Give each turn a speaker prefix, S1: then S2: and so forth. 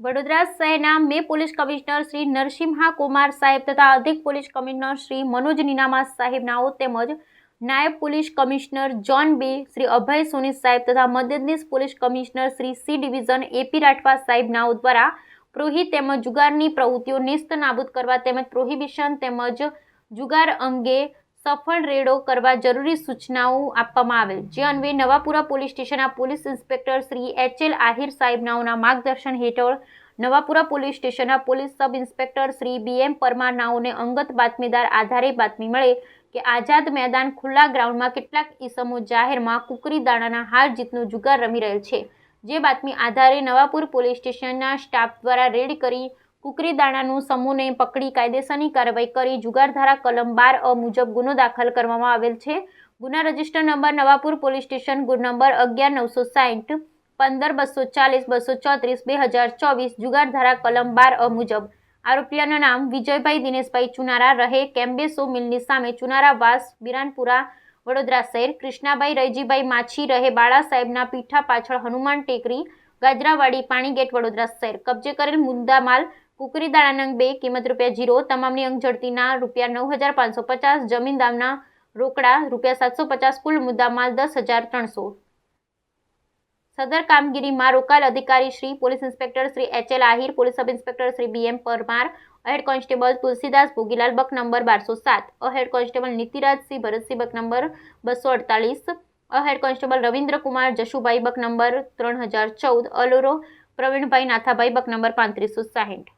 S1: વડોદરા શહેરના મે police commissioner Shri Narasimha Kumar સાહેબ તથા અધિક પોલીસ કમિશનર શ્રી મનોજ નીનામા સાહેબનાઓ તેમજ નાયબ પોલીસ કમિશનર જોન બે, શ્રી અભય સોની સાહેબ તથા મદદનીશ police commissioner Shri C division AP Rathwa સાહેબનાઓ દ્વારા પ્રોહી તેમજ જુગારની પ્રવૃત્તિઓ નિસ્ત નાબૂદ કરવા તેમજ પ્રોહિબિશન તેમજ જુગાર અંગે સફળ રેડો કરવા જરૂરી સૂચનાઓ આપવામાં આવેલ. જે અન્વયે નવાપુરા પોલીસ સ્ટેશનના police inspector Shri H L Ahir સાહેબનાઓના માર્ગદર્શન હેઠળ નવાપુરા પોલીસ સ્ટેશનના police sub inspector Shri B M પરમારનાઓને અંગત બાતમીદાર આધારે બાતમી મળે કે આઝાદ મેદાન ખુલ્લા ગ્રાઉન્ડમાં કેટલાક ઈસમો જાહેરમાં કુકરી દાણાના હાર જીતનો જુગાર રમી રહેલ છે. જે બાતમી આધારે નવાપુર પોલીસ સ્ટેશનના સ્ટાફ દ્વારા રેડ કરી કુકરી દાણાનું સમૂહને પકડી કાયદેસરની કાર્યવાહી કરી જુગારધારા કલમ બાર અ મુજબ ગુનો દાખલ કરવામાં આવેલ છે. ગુના register number Navapur police station ગુણ નંબર અગિયાર નવસો સાહીઠ, પંદર બસો ચાલીસ, બસો ચોત્રીસ, બે હજાર ચોવીસ, જુગારધારા કલમ બાર અ મુજબ. આરોપીઓના નામ વિજયભાઈ દિનેશભાઈ ચુનારા રહે કેમ્બેસો મિલની સામે ચુનારા વાસ, બિરાનપુરા, વડોદરા શહેર, કૃષ્ણાભાઈ રૈજીભાઈ માછી રહે, બાળા સાહેબના પીઠા પાછળ હનુમાન ટેકરી, ગાજરાવાડી પાણીગેટ વડોદરા શહેર. કબજે કરેલ મુદ્દામાલ કુકરી દાણાના બે, કિંમત રૂપિયા જીરો, તમામની અંગ ઝડતીના રૂપિયા નવ હજાર પાંચસો પચાસ, જમીન દામના રોકડા રૂપિયા સાતસો પચાસ, કુલ મુદ્દામાલ દસ હજાર ત્રણસો. સદર કામગીરીમાં રોકાયેલ અધિકારી Shri, police inspector Shri H L Ahir, police sub inspector Shri B M Parmar head constable Tulsidas Bhogilal buck number બારસો સાત, અહેડ કોન્સ્ટેબલ નીતિરાજસિંહ ભરતસિંહ બક નંબર બસો અડતાલીસ, અહેડ કોન્સ્ટેબલ રવિન્દ્ર કુમાર જશુભાઈ બક નંબર ત્રણ હજાર ચૌદ, અલોરો પ્રવીણભાઈ નાથાભાઈ બક નંબર પાંત્રીસો સાહીઠ.